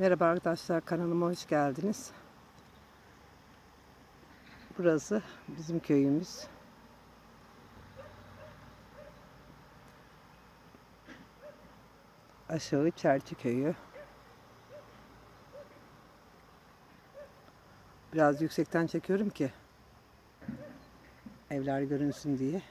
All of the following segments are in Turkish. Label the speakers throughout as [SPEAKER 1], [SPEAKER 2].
[SPEAKER 1] Merhaba arkadaşlar kanalıma hoş geldiniz. Burası bizim köyümüz. Aşağı Çerçi köyü. Biraz yüksekten çekiyorum ki evler görünsün diye.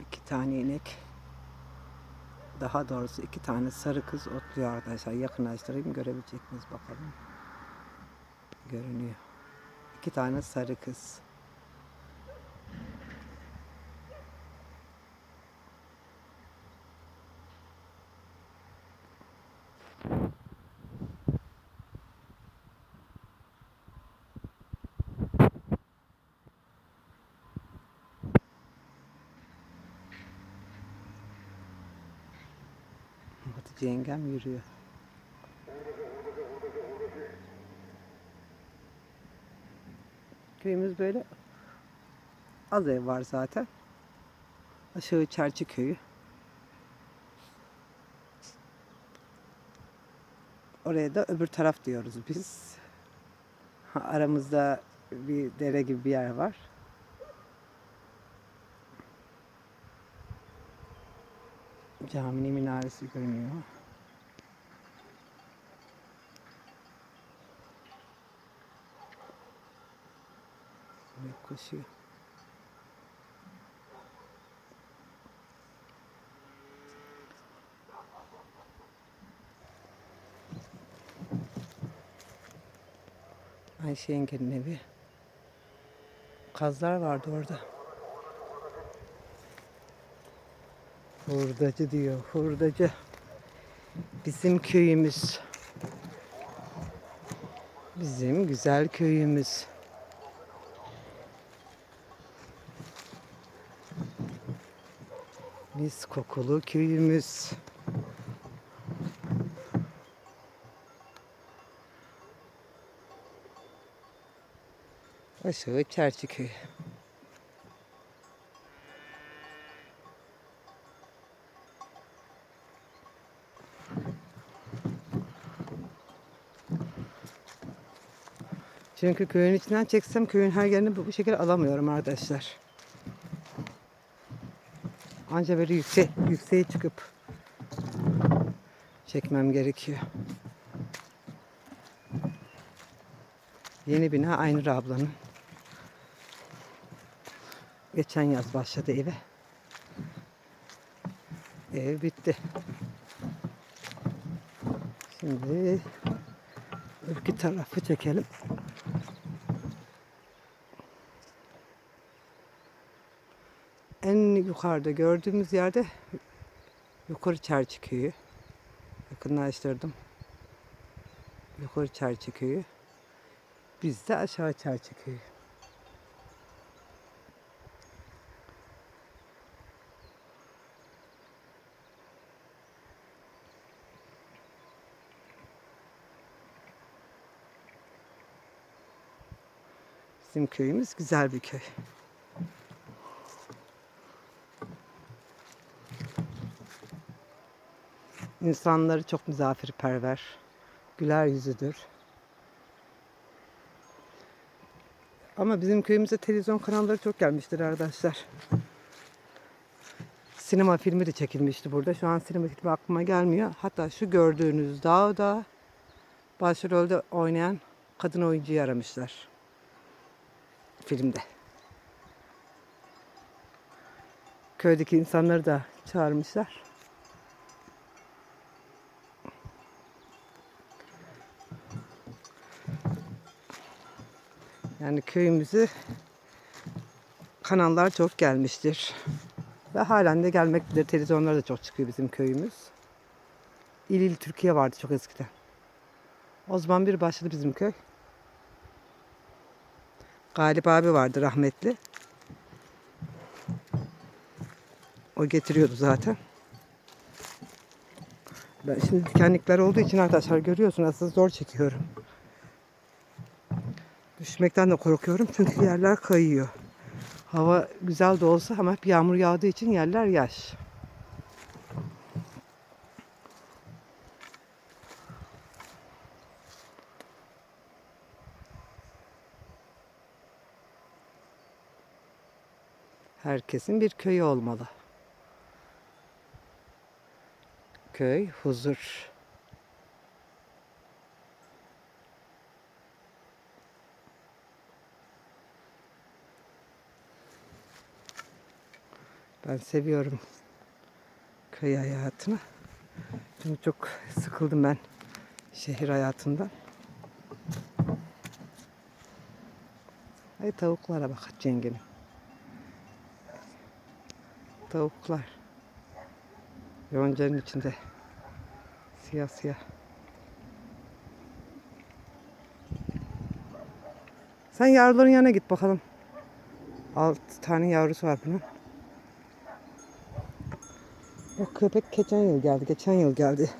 [SPEAKER 1] İki tane inek. Daha doğrusu iki tane sarı kız otluyor arkadaşlar. Yakınlaştırayım görebilecek miyiz bakalım. Görünüyor. İki tane sarı kız. Hatice yengem yürüyor. Köyümüz böyle az ev var zaten. Aşağı Çerçi köyü. Oraya da öbür taraf diyoruz biz. Aramızda bir dere gibi bir yer var. Caminin minaresi görünüyor. Sinek koşuyor. Ayşe yengenin evi. Kazlar vardı orada. Hurdacı diyor, hurdacı. Bizim köyümüz. Bizim güzel köyümüz. Mis kokulu köyümüz. Aşağı Çerçi köyü. Çünkü köyün içinden çeksem köyün her yerini bu, şekilde alamıyorum arkadaşlar. Anca böyle yüksek, yükseğe çıkıp çekmem gerekiyor. Yeni bina Aynur ablanın. Geçen yaz başladı eve. Ev bitti. Şimdi öbür tarafı çekelim. Yukarıda gördüğümüz yerde yukarı Çerçi köyü. Yakınlaştırdım. Yukarı Çerçi köyü. Biz de aşağı Çerçi köyü. Bizim köyümüz güzel bir köy. İnsanları çok misafirperver. Güler yüzüdür. Ama bizim köyümüze televizyon kanalları çok gelmiştir arkadaşlar. Sinema filmi de çekilmişti burada. Şu an sinema filmi aklıma gelmiyor. Hatta şu gördüğünüz dağda başrolde oynayan kadın oyuncuyu aramışlar. Filmde. Köydeki insanları da çağırmışlar. Yani köyümüzü kanallar çok gelmiştir. Ve halen de gelmektedir. Televizyonlara da çok çıkıyor bizim köyümüz. İl İl Türkiye vardı çok eskiden. O zaman bir başladı bizim köy. Galip abi vardı rahmetli. O getiriyordu zaten. Ben şimdi dikenlikler olduğu için arkadaşlar görüyorsun aslında zor çekiyorum. Düşmekten de korkuyorum çünkü yerler kayıyor. Hava güzel de olsa ama hep yağmur yağdığı için yerler yaş. Herkesin bir köyü olmalı. Köy, huzur. Ben seviyorum köy hayatını. Çünkü çok sıkıldım ben şehir hayatından. Ay tavuklara bak cengenim. Tavuklar. Yoncanın içinde. Siyah siyah. Sen yavruların yanına git bakalım. Altı tane yavrusu var bunun. O köpek geçen yıl geldi. Geçen yıl geldi.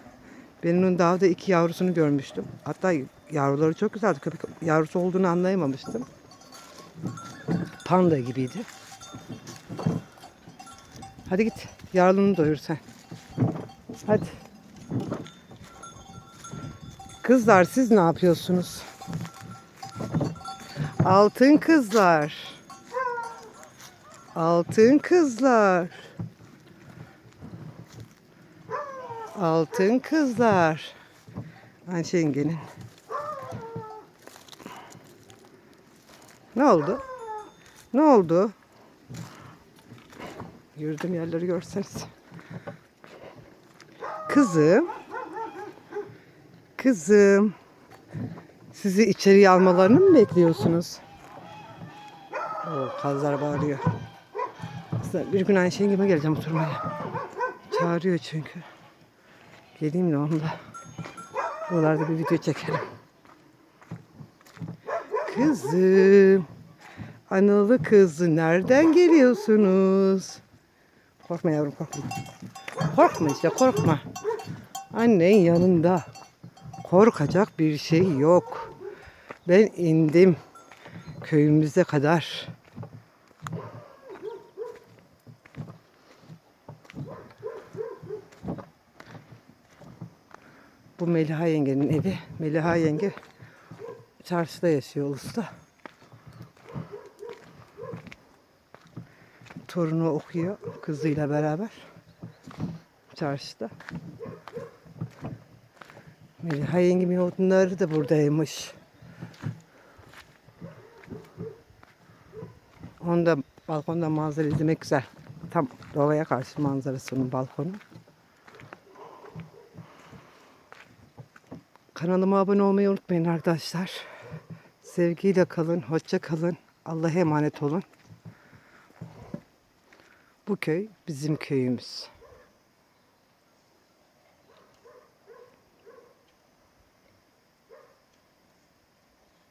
[SPEAKER 1] Benim dağda iki yavrusunu görmüştüm. Hatta yavruları çok güzeldi. Köpek yavrusu olduğunu anlayamamıştım. Panda gibiydi. Hadi git. Yavrunu doyur sen. Hadi. Kızlar siz ne yapıyorsunuz? Altın kızlar. Altın kızlar. Altın kızlar. Ayşe yengenin. Ne oldu? Ne oldu? Yürüdüğüm yerleri görseniz. Kızım. Kızım. Sizi içeriye almalarını mı bekliyorsunuz? Oo, kazlar bağırıyor. Kızlar, Bir gün Ayşe yengeme geleceğim oturmaya. Çağırıyor çünkü. Geleyim de onunla. Buralarda bir video çekelim. Kızım. Analı kızı nereden geliyorsunuz? Korkma yavrum korkma. Korkma işte korkma. Annen yanında. Korkacak bir şey yok. Ben indim köyümüze kadar. Bu Meliha yengenin evi. Meliha yenge çarşıda yaşıyor Ulus'ta. Torunu okuyor kızıyla beraber. Çarşıda. Meliha yengemin odunları da buradaymış. Onda balkonda manzara izlemek güzel. Tam doğaya karşı manzarası onun balkonu. Kanalıma abone olmayı unutmayın arkadaşlar. Sevgiyle kalın, hoşça kalın. Allah'a emanet olun. Bu köy bizim köyümüz.